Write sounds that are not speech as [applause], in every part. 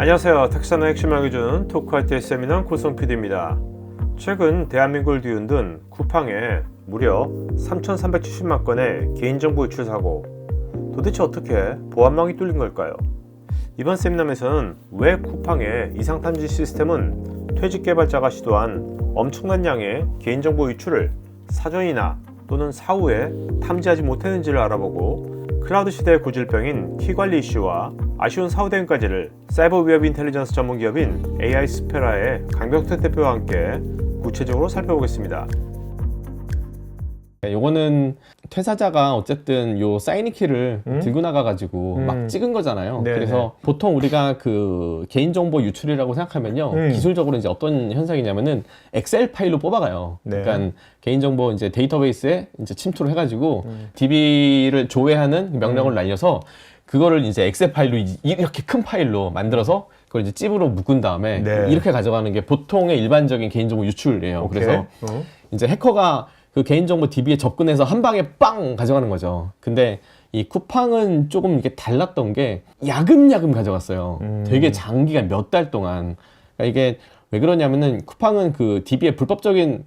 안녕하세요. 텍사노 핵심 알려주는 토크할 때 세미나 고성 PD입니다. 최근 대한민국을 뒤흔든 쿠팡에 무려 3,370만 건의 개인정보 유출 사고. 도대체 어떻게 보안망이 뚫린 걸까요? 이번 세미나에서는 왜 쿠팡의 이상 탐지 시스템은 퇴직 개발자가 시도한 엄청난 양의 개인정보 유출을 사전이나 또는 사후에 탐지하지 못했는지를 알아보고 클라우드 시대의 고질병인 키 관리 이슈와 아쉬운 사후 대응까지를 사이버 위협 인텔리전스 전문 기업인 AI 스페라의 강병태 대표와 함께 구체적으로 살펴보겠습니다. 네, 요거는 퇴사자가 어쨌든 요 사인이 키를 음? 들고 나가가지고 음. 막 찍은 거잖아요. 네네. 그래서 보통 우리가 그 개인정보 유출이라고 생각하면요. 음. 기술적으로 이제 어떤 현상이냐면은 엑셀 파일로 뽑아가요. 네. 그러니까 개인정보 이제 데이터베이스에 이제 침투를 해가지고 음. DB를 조회하는 명령을 날려서 그거를 이제 엑셀 파일로 이- 이렇게 큰 파일로 만들어서 그걸 이제 찝으로 묶은 다음에 네. 이렇게 가져가는 게 보통의 일반적인 개인정보 유출이에요. 그래서 어? 이제 해커가 그 개인정보 DB에 접근해서 한 방에 빵 가져가는 거죠. 근데 이 쿠팡은 조금 이게 달랐던 게 야금야금 가져갔어요. 음. 되게 장기간 몇 달 동안. 그러니까 이게 왜 그러냐면은 쿠팡은 그 DB에 불법적인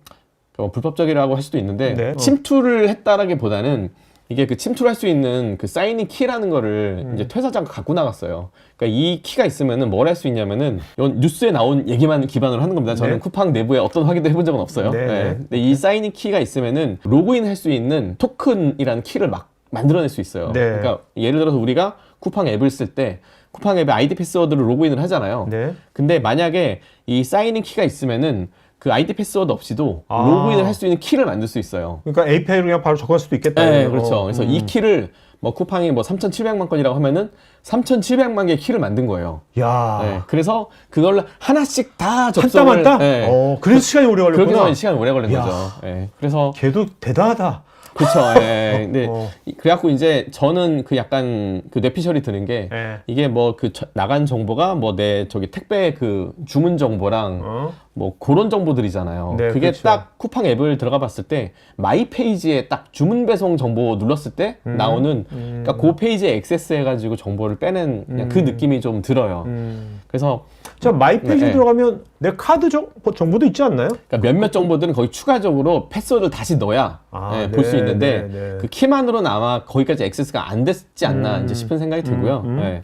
어, 불법적이라고 할 수도 있는데 네. 어. 침투를 했다라기보다는 이게 그 침투할 수 있는 그 사인이 키라는 거를 음. 이제 퇴사자가 갖고 나갔어요. 그러니까 이 키가 있으면은 뭘 할 수 있냐면은 이건 뉴스에 나온 얘기만 기반으로 하는 겁니다. 저는 네. 쿠팡 내부에 어떤 확인도 해본 적은 없어요. 네, 네. 근데 이 사인이 키가 있으면은 로그인 할 수 있는 토큰이라는 키를 막 만들어낼 수 있어요. 네. 그러니까 예를 들어서 우리가 쿠팡 앱을 쓸 때 쿠팡 앱에 아이디 패스워드로 로그인을 하잖아요. 네. 근데 만약에 이 사인인 키가 있으면은 그 아이디 패스워드 없이도 아. 로그인을 할 수 있는 키를 만들 수 있어요. 그러니까 API로 그냥 바로 접근할 수도 있겠다. 네, 어. 그렇죠. 그래서 이 키를 뭐 쿠팡이 뭐 3,700만 건이라고 하면은 3,700만 개의 키를 만든 거예요. 야. 네, 그래서 그걸 하나씩 다 한땀 접속을 한 땀? 네, 어, 그래서 시간이 오래 그렇게 걸렸구나. 해서 시간이 오래 걸린 야. 거죠. 예. 그래서 걔도 대단하다. 그렇죠. 예. [laughs] 근데 어. 이- 그래갖고 이제 저는 그 약간 그 뇌피셜이 드는 게 예. 이게 뭐 그 나간 정보가 뭐 내 저기 택배 그 주문 정보랑 어? 뭐 그런 정보들이잖아요. 네, 그게 그렇죠. 딱 쿠팡 앱을 들어가 봤을 때 마이 페이지에 딱 주문 배송 정보 눌렀을 때 나오는 그러니까 그 페이지에 액세스 해 가지고 정보를 빼낸 그냥 그 느낌이 좀 들어요. 음. 그래서 자, 마이 페이지 네. 들어가면 내 카드 정, 정보도 있지 않나요? 그러니까 몇몇 정보들은 거기 추가적으로 패스워드를 다시 넣어야 아, 볼수 네, 있는데 네, 네. 그 키만으로는 아마 거기까지 액세스가 안 됐지 않나 음, 이제 싶은 생각이 들고요. 음, 음. 네.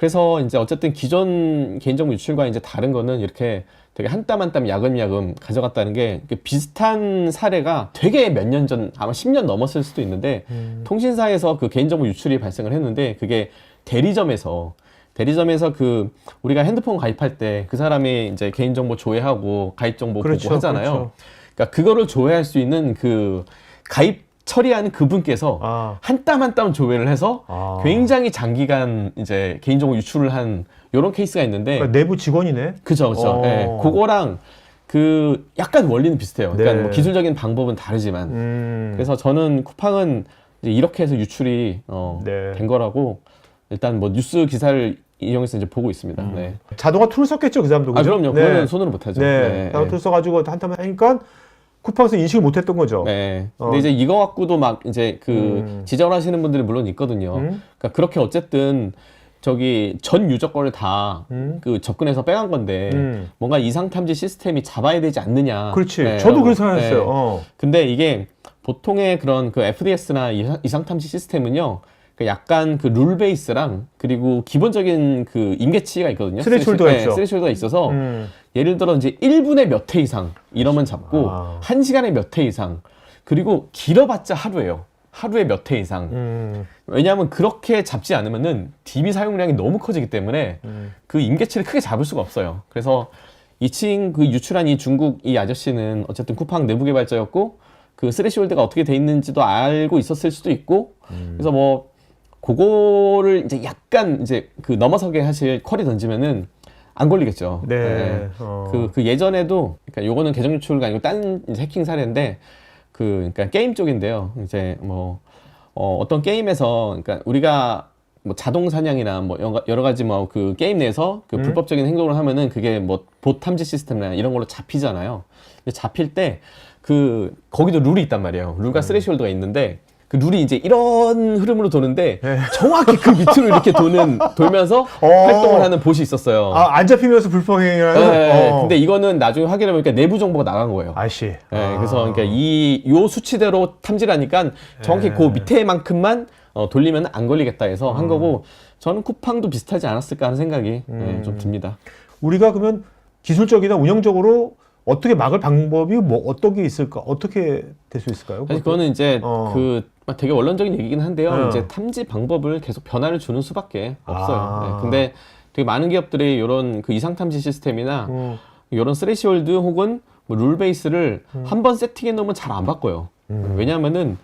그래서 이제 어쨌든 기존 개인정보 유출과 이제 다른 거는 이렇게 되게 한 땀 한 땀 야금야금 가져갔다는 게 비슷한 사례가 되게 몇 년 전 아마 10년 넘었을 수도 있는데 음. 통신사에서 그 개인정보 유출이 발생을 했는데 그게 대리점에서 대리점에서 그 우리가 핸드폰 가입할 때 그 사람이 이제 개인정보 조회하고 가입 정보 그렇죠, 보고 하잖아요. 그렇죠. 그러니까 그거를 조회할 수 있는 그 가입 처리하는 그분께서 아. 한땀 한 땀 조회를 해서 아. 굉장히 장기간 이제 개인정보 유출을 한 이런 케이스가 있는데 그러니까 내부 직원이네. 그죠 그죠 어. 예, 그거랑 그 약간 원리는 비슷해요 그러니까 네. 뭐 기술적인 방법은 다르지만 음. 그래서 저는 쿠팡은 이제 이렇게 해서 유출이 어, 네. 된 거라고 일단 뭐 뉴스 기사를 이용해서 이제 보고 있습니다 음. 네. 자동화 툴 썼겠죠, 그 사람도. 아 그죠? 그럼요 네. 그거는 손으로 못하죠 네. 자동화 툴 써가지고 한땀 하니까 쿠팡에서 인식을 못했던 거죠. 네. 어. 근데 이제 이거 갖고도 막 이제 그 음. 지적하시는 분들이 물론 있거든요. 음? 그러니까 그렇게 어쨌든 저기 전 유저 거를 다그 음? 접근해서 빼간 건데 음. 뭔가 이상 탐지 시스템이 잡아야 되지 않느냐. 그렇지. 네, 저도. 그렇게 생각했어요. 네. 어. 근데 이게 보통의 그런 그 FDS나 이상 탐지 시스템은요. 그 약간 그 룰 베이스랑 그리고 기본적인 그 임계치가 있거든요. 스레시홀드가 스레시- 있죠. 네, 스레시홀드가 있어서 음. 예를 들어 이제 1분에 몇 회 이상 이러면 잡고 아. 1시간에 몇 회 이상 그리고 길어봤자 하루예요. 하루에 몇 회 이상. 음. 왜냐하면 그렇게 잡지 않으면은 DB 사용량이 너무 커지기 때문에 음. 그 임계치를 크게 잡을 수가 없어요. 그래서 이층 그 유출한 이 중국 이 아저씨는 어쨌든 쿠팡 내부 개발자였고 그 스레시홀드가 어떻게 돼 있는지도 알고 있었을 수도 있고 그래서 뭐 그거를 이제 약간 이제 그 넘어서게 하실 쿼리 던지면은 안 걸리겠죠. 네. 어. 그, 그 예전에도, 그러니까 요거는 계정 유출가 아니고 딴 이제 해킹 사례인데, 그, 그러니까 게임 쪽인데요. 이제 뭐, 어, 어떤 게임에서, 그러니까 우리가 뭐 자동 사냥이나 뭐 여러- 가지 뭐 그 게임 내에서 그 불법적인 행동을 하면은 그게 뭐 봇 탐지 시스템이나 이런 걸로 잡히잖아요. 근데 잡힐 때 그, 거기도 룰이 있단 말이에요. 룰과 스레시홀드가 있는데, 그 룰이 이제 이런 흐름으로 도는데 네. 정확히 그 밑으로 이렇게 도는 돌면서 [laughs] 어. 활동을 하는 봇이 있었어요. 아, 안 잡히면서 불법행위라는. 네, 어. 근데 이거는 나중에 확인해 보니까 내부 정보가 나간 거예요. 아씨. 네, 그래서 그러니까 이요 수치대로 탐지하니까 정확히 그 밑에만큼만 어, 돌리면 안 걸리겠다 해서 한 거고 저는 쿠팡도 비슷하지 않았을까 하는 생각이 네, 좀 듭니다. 우리가 그러면 기술적이나 운영적으로 어떻게 막을 방법이 뭐 어떤 게 있을까? 어떻게 될 수 있을까요? 사실 그거는 이제 어. 그 되게 원론적인 얘기긴 한데요. 어. 이제 탐지 방법을 계속 변화를 주는 수밖에 없어요. 아. 네, 근데 되게 많은 기업들이 이런 그 이상 탐지 시스템이나 음. 이런 스레시홀드 혹은 뭐 룰 베이스를 음. 한번 세팅해 놓으면 잘 안 바꿔요. 왜냐하면은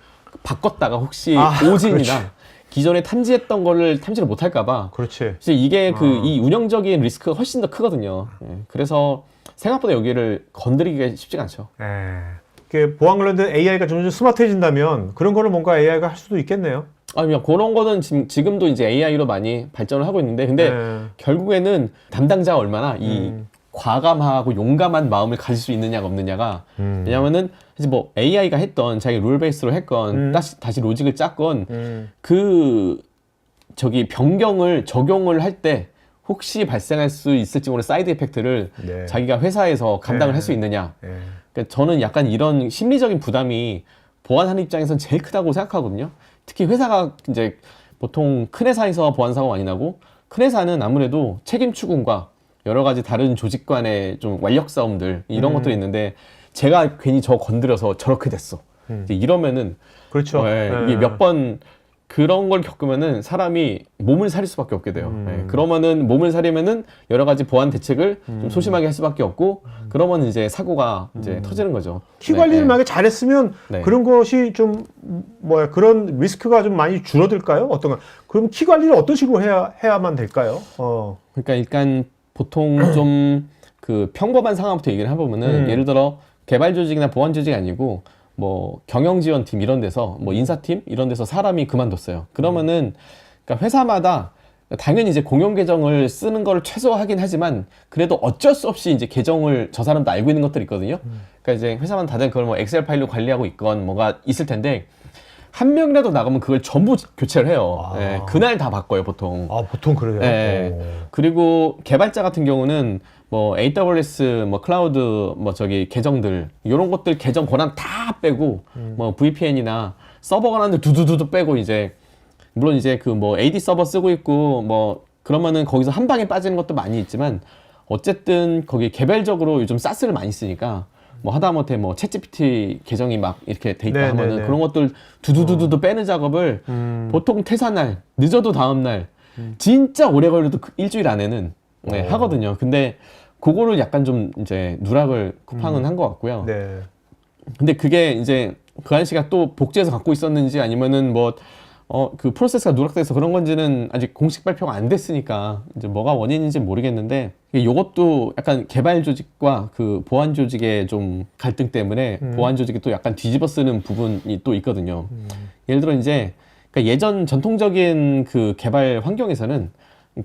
바꿨다가 혹시 아, [laughs] 오진이나 그렇지. 기존에 탐지했던 거를 탐지를 못 할까봐 그렇지. 그래서 이게 그 아. 이 운영적인 리스크가 훨씬 더 크거든요. 예, 그래서 생각보다 여기를 건드리기가 쉽지가 않죠. 예. 이게 보안 관련된 AI가 점점 스마트해진다면 그런 거를 뭔가 AI가 할 수도 있겠네요. 아, 그냥 그런 거는 지금, 지금도 이제 AI로 많이 발전을 하고 있는데, 근데 네. 결국에는 담당자가 얼마나 이 음. 과감하고 용감한 마음을 가질 수 있느냐가 없느냐가, 음. 왜냐면은 사실 뭐 AI가 했던 자기 룰 베이스로 했건, 음. 다시, 다시 로직을 짰건, 음. 그, 저기 변경을 적용을 할 때, 혹시 발생할 수 있을지 모르는 사이드 이펙트를 네. 자기가 회사에서 감당을 네. 할수 있느냐. 예. 그러니까 저는 약간 이런 심리적인 부담이 보안하는 입장에선 제일 크다고 생각하거든요. 특히 회사가 이제 보통 큰 회사에서 보안 사고가 많이 나고 큰 회사는 아무래도 책임 추궁과 여러 가지 다른 조직 간의 좀 완력 싸움들 이런 음. 것들이 있는데 제가 괜히 저 건드려서 저렇게 됐어. 음. 이제 이러면은 그렇죠. 예, 예. 이게 몇 번 그런 걸 겪으면은 사람이 몸을 사릴 수밖에 없게 돼요. 음. 예, 그러면은 몸을 사리면은 여러 가지 보안 대책을 음. 좀 소심하게 할 수밖에 없고 그러면 이제 사고가 이제 터지는 거죠. 키 네, 관리를 네. 만약에 잘했으면 네. 그런 것이 좀 뭐야 그런 리스크가 좀 많이 줄어들까요? 어떤가? 그럼 키 관리를 어떤 식으로 해야 해야만 될까요? 어. 그러니까 일단 보통 [clears throat] 좀 그 평범한 상황부터 얘기를 해보면은 음. 예를 들어 개발 조직이나 보안 조직이 아니고 뭐 경영 지원팀 이런 데서 뭐 인사팀 이런 데서 사람이 그만뒀어요. 그러면은 그러니까 회사마다 당연히 이제 공용 계정을 쓰는 걸 최소화하긴 하지만 그래도 어쩔 수 없이 이제 계정을 저 사람도 알고 있는 것들이 있거든요. 그러니까 이제 회사만 다들 그걸 뭐 엑셀 파일로 관리하고 있건 뭐가 있을 텐데 한 명이라도 나가면 그걸 전부 교체를 해요. 아. 예, 그날 다 바꿔요 보통. 아 보통 그래요. 네. 오. 그리고 개발자 같은 경우는 뭐 AWS, 뭐 클라우드, 뭐 저기 계정들 이런 것들 계정 권한 다 빼고 뭐 VPN이나 서버 권한들 두두두두 빼고 이제 물론 이제 그 뭐 AD 서버 쓰고 있고 뭐 그러면은 거기서 한 방에 빠지는 것도 많이 있지만 어쨌든 거기 개별적으로 요즘 사스를 많이 쓰니까 뭐 하다못해 뭐 챗GPT 계정이 막 이렇게 돼 있다 네, 하면은 네, 네. 그런 것들 두두두두두 빼는 작업을 음. 보통 퇴사날 늦어도 다음날 진짜 오래 걸려도 그 일주일 안에는 네, 어. 하거든요. 근데 그거를 약간 좀 이제 누락을 쿠팡은 한것 같고요. 네. 근데 그게 이제 그 아저씨가 또 복제해서 갖고 있었는지 아니면은 뭐 어, 그 프로세스가 누락돼서 그런 건지는 아직 공식 발표가 안 됐으니까 이제 뭐가 원인인지 모르겠는데 이게 요것도 약간 개발 조직과 그 보안 조직의 좀 갈등 때문에 보안 조직이 또 약간 뒤집어 쓰는 부분이 또 있거든요. 예를 들어 이제 그러니까 예전 전통적인 그 개발 환경에서는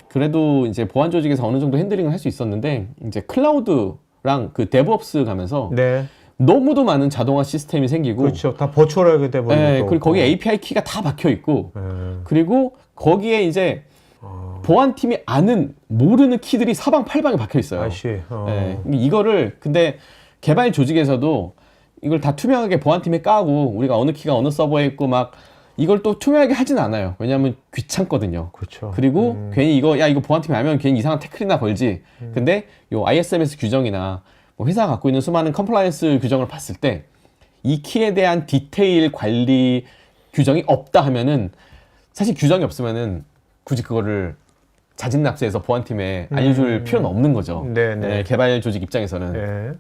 그래도 이제 보안 조직에서 어느 정도 핸들링을 할 수 있었는데 이제 클라우드랑 그 데브옵스 가면서 네. 너무도 많은 자동화 시스템이 생기고 그렇죠. 다 버추얼하게 돼 버리고. 예, 또. 그리고 거기 어. API 키가 다 박혀 있고 예. 그리고 거기에 이제 어. 보안팀이 아는 모르는 키들이 사방팔방에 박혀 있어요. 아씨. 어. 예, 이거를 근데 개발 조직에서도 이걸 다 투명하게 보안팀에 까고 우리가 어느 키가 어느 서버에 있고 막 이걸 또 투명하게 하진 않아요. 왜냐하면 귀찮거든요. 그렇죠. 그리고 음. 괜히 이거 야 이거 보안팀이 알면 괜히 이상한 태클이나 걸지. 근데 요 ISMS 규정이나 뭐 회사가 갖고 있는 수많은 컴플라이언스 규정을 봤을 때 이 키에 대한 디테일 관리 규정이 없다 하면은 사실 규정이 없으면은 굳이 그거를 자진 납세해서 보안팀에 알려줄 필요는 없는 거죠. 음. 네, 네. 예, 개발 조직 입장에서는 예.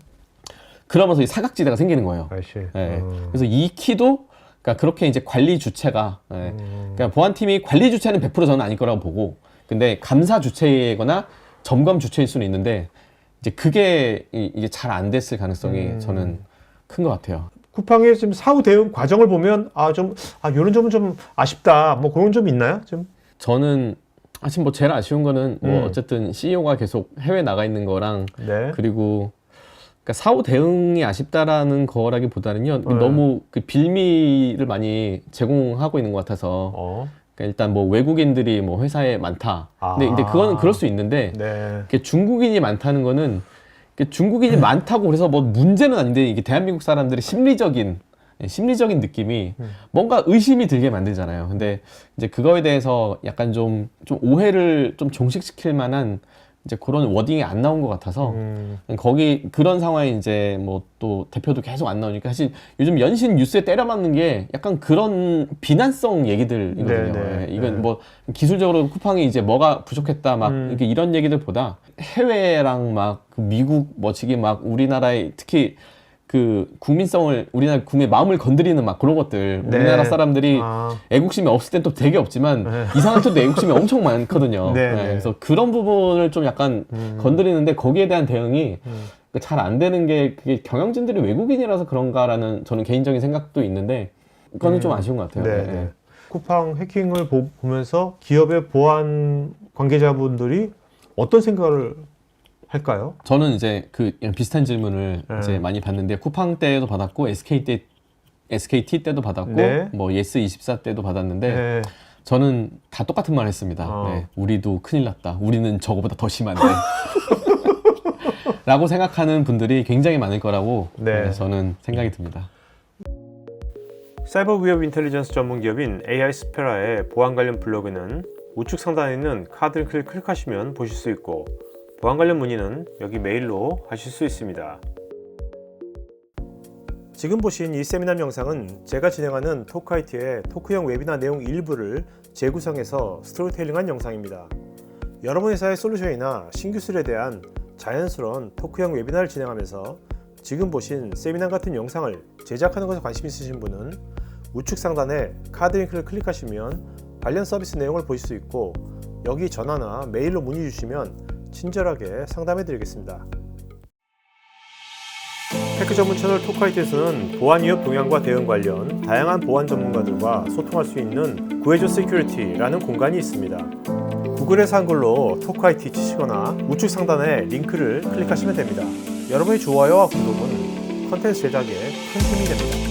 그러면서 이 사각지대가 생기는 거예요. 예. 어. 그래서 이 키도 그러니까 그렇게 이제 관리 주체가 예. 음. 그러니까 보안팀이 관리 주체는 100% 저는 아닐 거라고 보고 근데 감사 주체거나 점검 주체일 수는 있는데 이제 그게 이- 이게 잘 안 됐을 가능성이 음. 저는 큰 것 같아요. 쿠팡의 지금 사후 대응 과정을 보면 아 좀 아 요런 점은 좀 아쉽다. 뭐 그런 점 있나요? 좀. 저는 아직 뭐 제일 아쉬운 거는 뭐 음. 어쨌든 CEO가 계속 해외 나가 있는 거랑 네. 그리고 그러니까 사후 대응이 아쉽다라는 거라기보다는요 네. 너무 그 빌미를 많이 제공하고 있는 것 같아서 어. 그러니까 일단 뭐 외국인들이 뭐 회사에 많다. 근데, 아. 근데 그거는 그럴 수 있는데 네. 이게 중국인이 많다는 거는 이게 중국인이 많다고 그래서 뭐 문제는 아닌데 이게 대한민국 사람들의 심리적인 예, 심리적인 느낌이 음. 뭔가 의심이 들게 만들잖아요. 근데 이제 그거에 대해서 약간 좀, 좀 오해를 좀 종식시킬 만한 이제 그런 워딩이 안 나온 것 같아서 음. 거기 그런 상황에 이제 뭐 또 대표도 계속 안 나오니까 사실 요즘 연신 뉴스에 때려 맞는 게 약간 그런 비난성 얘기들이거든요. 네, 네, 예, 이건 네. 뭐 기술적으로 쿠팡이 이제 뭐가 부족했다 막 음. 이렇게 이런 얘기들보다 해외랑 막그 미국 뭐지기 막 우리나라의 특히 그 국민성을 우리나라 국민의 마음을 건드리는 막 그런 것들 네. 우리나라 사람들이 아. 애국심이 없을 땐 또 되게 없지만 네. [laughs] 이상한 때도 애국심이 엄청 많거든요. 네, 예, 네. 그래서 그런 부분을 좀 약간 음. 건드리는데 거기에 대한 대응이 음. 잘안 되는 게 그게 경영진들이 외국인이라서 그런가라는 저는 개인적인 생각도 있는데 그거는 좀 아쉬운 것 같아요. 네, 예, 네. 예. 쿠팡 해킹을 보, 면서 기업의 보안 관계자분들이 어떤 생각을 할까요? 저는 이제 그 비슷한 질문을 네. 이제 많이 받는데 쿠팡 때도 받았고 SK 때 SKT 때도 받았고 네. 뭐 예스 24 때도 받았는데 네. 저는 다 똑같은 말 했습니다. 어. 네, 우리도 큰일 났다. 우리는 저거보다 더 심한데. [laughs] 라고 생각하는 분들이 굉장히 많을 거라고 네. 네, 저는 생각이 듭니다. 사이버 위협 인텔리전스 전문 기업인 AI 스페라의 보안 관련 블로그는 우측 상단에 있는 카드를 클- 클릭하시면 보실 수 있고 보안 관련 문의는 여기 메일로 하실 수 있습니다. 지금 보신 이 세미나 영상은 제가 진행하는 토크아이티의 토크형 웨비나 내용 일부를 재구성해서 스토리텔링한 영상입니다. 여러분 회사의 솔루션이나 신기술에 대한 자연스러운 토크형 웨비나를 진행하면서 지금 보신 세미나 같은 영상을 제작하는 것에 관심 있으신 분은 우측 상단에 카드 링크를 클릭하시면 관련 서비스 내용을 보실 수 있고 여기 전화나 메일로 문의 주시면 친절하게 상담해 드리겠습니다. 해크 전문 채널 토크아이트에서는 보안 위협 동향과 대응 관련 다양한 보안 전문가들과 소통할 수 있는 구해줘 시큐리티라는 공간이 있습니다. 구글에서 한글로 토크아이티 치시거나 우측 상단에 링크를 클릭하시면 됩니다. 여러분의 좋아요와 구독은 컨텐츠 제작에 큰 힘이 됩니다.